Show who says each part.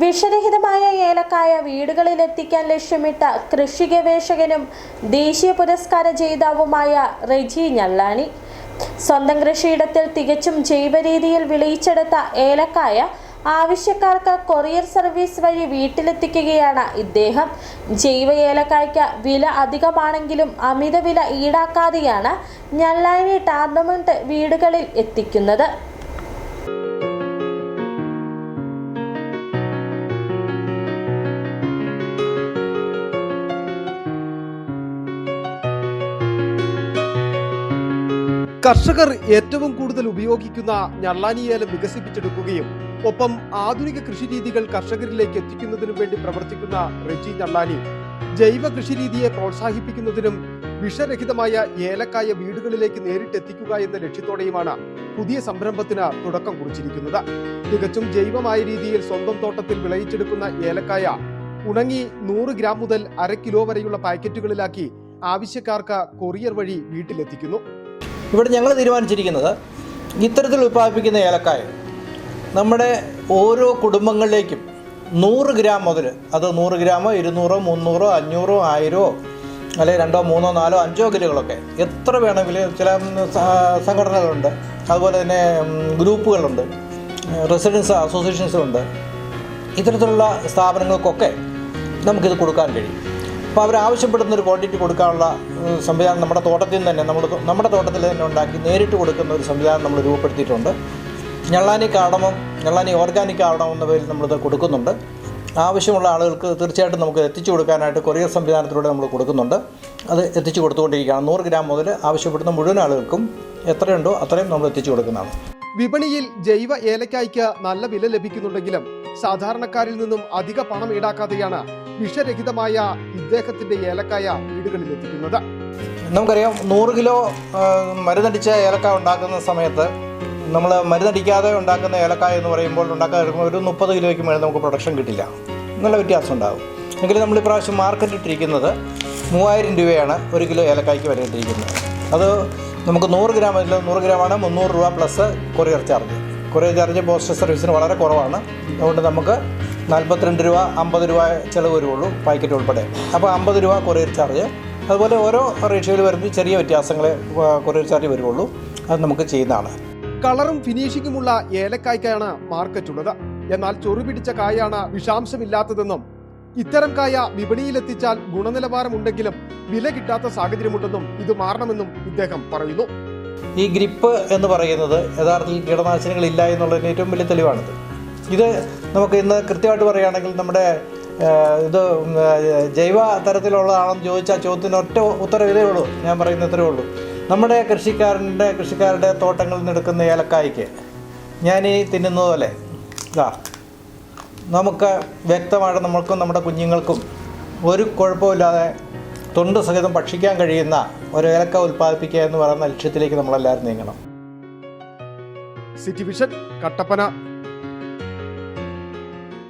Speaker 1: വിഷരഹിതമായ ഏലക്കായ വീടുകളിലെത്തിക്കാൻ ലക്ഷ്യമിട്ട കൃഷി ഗവേഷകനും ദേശീയ പുരസ്കാര ജേതാവുമായ റെജി ഞള്ളാനി സ്വന്തം കൃഷിയിടത്തിൽ തികച്ചും ജൈവ രീതിയിൽ വിളയിച്ചെടുത്ത ഏലക്കായ ആവശ്യക്കാർക്ക് കൊറിയർ സർവീസ് വഴി വീട്ടിലെത്തിക്കുകയാണ് ഇദ്ദേഹം. ജൈവ ഏലക്കായ്ക്ക് വില അധികമാണെങ്കിലും അമിത വില ഈടാക്കാതെയാണ് ഞല്ലാനി ടാർണമെന്റ് വീടുകളിൽ എത്തിക്കുന്നത്.
Speaker 2: കർഷകർ ഏറ്റവും കൂടുതൽ ഉപയോഗിക്കുന്ന ഞള്ളാനി ഏലം വികസിപ്പിച്ചെടുക്കുകയും ഒപ്പം ആധുനിക കൃഷിരീതികൾ കർഷകരിലേക്ക് എത്തിക്കുന്നതിനു വേണ്ടി പ്രവർത്തിക്കുന്ന റെജി ഞള്ളാനി ജൈവ കൃഷിരീതിയെ പ്രോത്സാഹിപ്പിക്കുന്നതിനും വിഷരഹിതമായ ഏലക്കായ വീടുകളിലേക്ക് നേരിട്ടെത്തിക്കുക എന്ന ലക്ഷ്യത്തോടെയുമാണ് പുതിയ സംരംഭത്തിന് തുടക്കം കുറിച്ചിരിക്കുന്നത്. തികച്ചും ജൈവമായ രീതിയിൽ സ്വന്തം തോട്ടത്തിൽ വിളയിച്ചെടുക്കുന്ന ഏലക്കായ ഉണങ്ങി നൂറ് ഗ്രാം മുതൽ അര കിലോ വരെയുള്ള പാക്കറ്റുകളിലാക്കി ആവശ്യക്കാർക്ക് കൊറിയർ വഴി വീട്ടിലെത്തിക്കുന്നു.
Speaker 3: ഇവിടെ ഞങ്ങൾ തീരുമാനിച്ചിരിക്കുന്നത് ഇത്തരത്തിൽ ഉൽപ്പാദിപ്പിക്കുന്ന ഏലക്കായ നമ്മുടെ ഓരോ കുടുംബങ്ങളിലേക്കും നൂറ് ഗ്രാം മുതൽ അത് നൂറ് ഗ്രാമോ ഇരുന്നൂറോ മുന്നൂറോ അഞ്ഞൂറോ ആയിരമോ അല്ലെങ്കിൽ രണ്ടോ മൂന്നോ നാലോ അഞ്ചോ കിലോകളൊക്കെ എത്ര വേണമെങ്കിലും ചില സംഘടനകളുണ്ട്. അതുപോലെ തന്നെ ഗ്രൂപ്പുകളുണ്ട്. റെസിഡൻസ് അസോസിയേഷൻസുണ്ട്. ഇത്തരത്തിലുള്ള സ്ഥാപനങ്ങൾക്കൊക്കെ നമുക്കിത് കൊടുക്കാൻ കഴിയും. അപ്പോൾ അവർ ആവശ്യപ്പെടുന്ന ഒരു ക്വാണ്ടിറ്റി കൊടുക്കാനുള്ള സംവിധാനം നമ്മുടെ തോട്ടത്തിൽ നിന്ന് തന്നെ നമ്മൾ നമ്മുടെ തോട്ടത്തിൽ തന്നെ ഉണ്ടാക്കി നേരിട്ട് കൊടുക്കുന്ന ഒരു സംവിധാനം നമ്മൾ രൂപപ്പെടുത്തിയിട്ടുണ്ട്. ഞള്ളാനി കാടമം ഞള്ളാനി ഓർഗാനിക് കാടമം എന്ന പേരിൽ നമ്മളിത് കൊടുക്കുന്നുണ്ട്. ആവശ്യമുള്ള ആളുകൾക്ക് തീർച്ചയായിട്ടും നമുക്ക് എത്തിച്ചു കൊടുക്കാനായിട്ട് കൊറിയർ സംവിധാനത്തിലൂടെ നമ്മൾ കൊടുക്കുന്നുണ്ട്. അത് എത്തിച്ചു കൊടുത്തുകൊണ്ടിരിക്കുകയാണ്. നൂറ് ഗ്രാം മുതൽ ആവശ്യപ്പെടുന്ന മുഴുവൻ ആളുകൾക്കും എത്രയുണ്ടോ അത്രയും നമ്മൾ എത്തിച്ചു കൊടുക്കുന്നതാണ്.
Speaker 2: വിപണിയിൽ ജൈവ ഏലക്കായ്ക്ക് നല്ല വില ലഭിക്കുന്നുണ്ടെങ്കിലും സാധാരണക്കാരിൽ നിന്നും അധിക പണം ഈടാക്കാതെയാണ് വിഷരഹിതമായ ഇദ്ദേഹത്തിന്റെ ഏലക്കായ വീടുകളിൽ എത്തിക്കുന്നത്
Speaker 3: നമുക്കറിയാം നൂറ് കിലോ മരുന്നടിച്ച ഏലക്ക ഉണ്ടാക്കുന്ന സമയത്ത് നമ്മൾ മരുന്നടിക്കാതെ ഉണ്ടാക്കുന്ന ഏലക്കായ എന്ന് പറയുമ്പോൾ ഉണ്ടാക്കാൻ വരുമ്പോൾ ഒരു മുപ്പത് കിലോയ്ക്ക് മേലെ നമുക്ക് പ്രൊഡക്ഷൻ കിട്ടില്ല. നല്ല വ്യത്യാസം ഉണ്ടാകും. എങ്കിലും നമ്മൾ ഇപ്രാവശ്യം മാർക്കറ്റ് ഇട്ടിരിക്കുന്നത് മൂവായിരം രൂപയാണ് ഒരു കിലോ ഏലക്കായ്ക്ക് വില ഇട്ടിരിക്കുന്നത്. അത് നമുക്ക് നൂറ് ഗ്രാം അല്ല നൂറ് ഗ്രാമാണ് മുന്നൂറ് രൂപ plus courier charge. Courier charge postal സർവീസിന് വളരെ കുറവാണ്. അതുകൊണ്ട് നമുക്ക് നാൽപ്പത്തിരണ്ട് രൂപ അമ്പത് രൂപ ചിലവ് വരുള്ളൂ പാക്കറ്റ് ഉൾപ്പെടെ. അപ്പോൾ അമ്പത് രൂപ കൊറിയർ ചാർജ്. അതുപോലെ ഓരോ റേഷ്യോയിൽ വരുന്ന ചെറിയ വ്യത്യാസങ്ങളെ കൊറിയർ ചാർജ് വരുള്ളൂ അത് നമുക്ക് ചെയ്യുന്നതാണ്.
Speaker 2: കളറും ഫിനിഷിങ്ങുമുള്ള ഏലക്കായ്ക്കാണ് മാർക്കറ്റുള്ളത്. എന്നാൽ ചൊറുപിടിച്ച കായാണ് വിഷാംശമില്ലാത്തതെന്നും ഇത്തരം കായ വിപണിയിലെത്തിച്ചാൽ ഗുണനിലവാരമുണ്ടെങ്കിലും വില കിട്ടാത്ത സാഹചര്യമുണ്ടെന്നും ഇത് മാറണമെന്നും ഇദ്ദേഹം പറയുന്നു.
Speaker 3: ഈ ഗ്രിപ്പ് എന്ന് പറയുന്നത് യഥാർത്ഥത്തിൽ കീടനാശിനികളില്ല എന്നുള്ളതിന് ഏറ്റവും വലിയ തെളിവാണിത്. ഇത് നമുക്ക് ഇന്ന് കൃത്യമായിട്ട് പറയുകയാണെങ്കിൽ നമ്മുടെ ഇത് ജൈവ തരത്തിലുള്ളതാണെന്ന് ചോദിച്ചാൽ ചോദ്യത്തിന് ഒറ്റ ഉത്തരം ഇതേ ഉള്ളൂ. ഞാൻ പറയുന്ന ഇത്രേ ഉള്ളൂ. നമ്മുടെ കൃഷിക്കാരന്റെ കൃഷിക്കാരുടെ തോട്ടങ്ങളിൽ നിന്ന് എടുക്കുന്ന ഏലക്കായ്ക്ക് ഞാൻ ഈ തിന്നുന്നത് ഇതാ നമുക്ക് വ്യക്തമായിട്ട് നമ്മൾക്കും നമ്മുടെ കുഞ്ഞുങ്ങൾക്കും ഒരു കുഴപ്പമില്ലാതെ തൊണ്ട് സഹിതം ഭക്ഷിക്കാൻ കഴിയുന്ന ഒരു ഏലക്ക ഉൽപ്പാദിപ്പിക്കുക എന്ന് പറയുന്ന ലക്ഷ്യത്തിലേക്ക് നമ്മളെല്ലാവരും നീങ്ങണം.
Speaker 2: City vision Kattappana